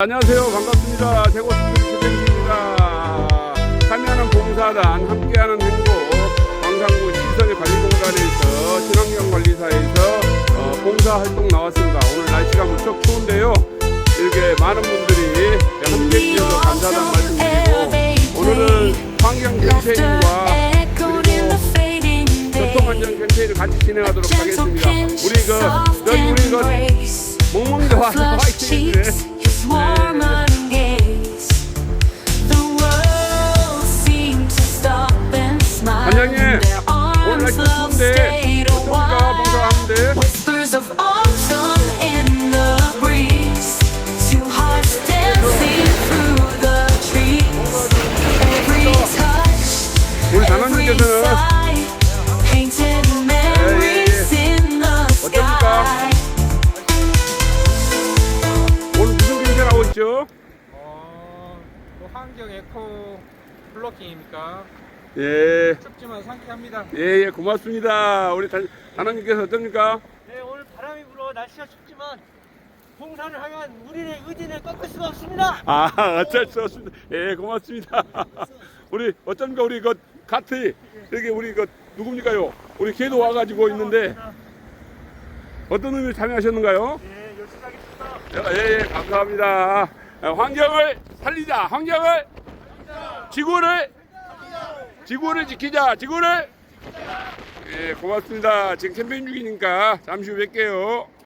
안녕하세요. 반갑습니다. 대구 수준주택입니다. 참여하는 봉사단, 함께하는 행복, 광산구 시설의 관리공단에서 친환경관리사에서 어, 봉사활동 나왔습니다. 오늘 날씨가 무척 추운데요. 이렇게 많은 분들이 함께 해 주셔서 감사하다는 말씀드리고 오늘은 환경 캠페인과 그리고 교통안전 캠페인을 같이 진행하도록 하겠습니다. 우리 그, 우리 그 몽몽대 와서 화이팅 Two hearts dancing through the trees. Every touch, 우리 어떻습니까? 오늘 무슨? 어, 뭐 환경 에코 블로킹입니까? 예, 춥지만 상쾌합니다. 예, 예, 고맙습니다. 우리 단, 단원님께서 어떻습니까? 네, 오늘 바람이 불어 날씨가 춥지만 봉사를 하면 우리의 의지는 꺾을 수가 없습니다. 아, 어쩔 수 없습니다. 예, 고맙습니다. 우리 어쩝니까? 우리 그 카트 여기 우리 그 누굽니까요? 우리 걔도 와가지고 있는데 어떤 의미로 참여하셨는가요? 예, 열심히 하겠습니다. 예, 예, 감사합니다. 어, 환경을 살리자. 환경을 지구를 지구를 지키자. 지구를 예, 고맙습니다. 지금 캠페인 중이니까 잠시 후 뵐게요.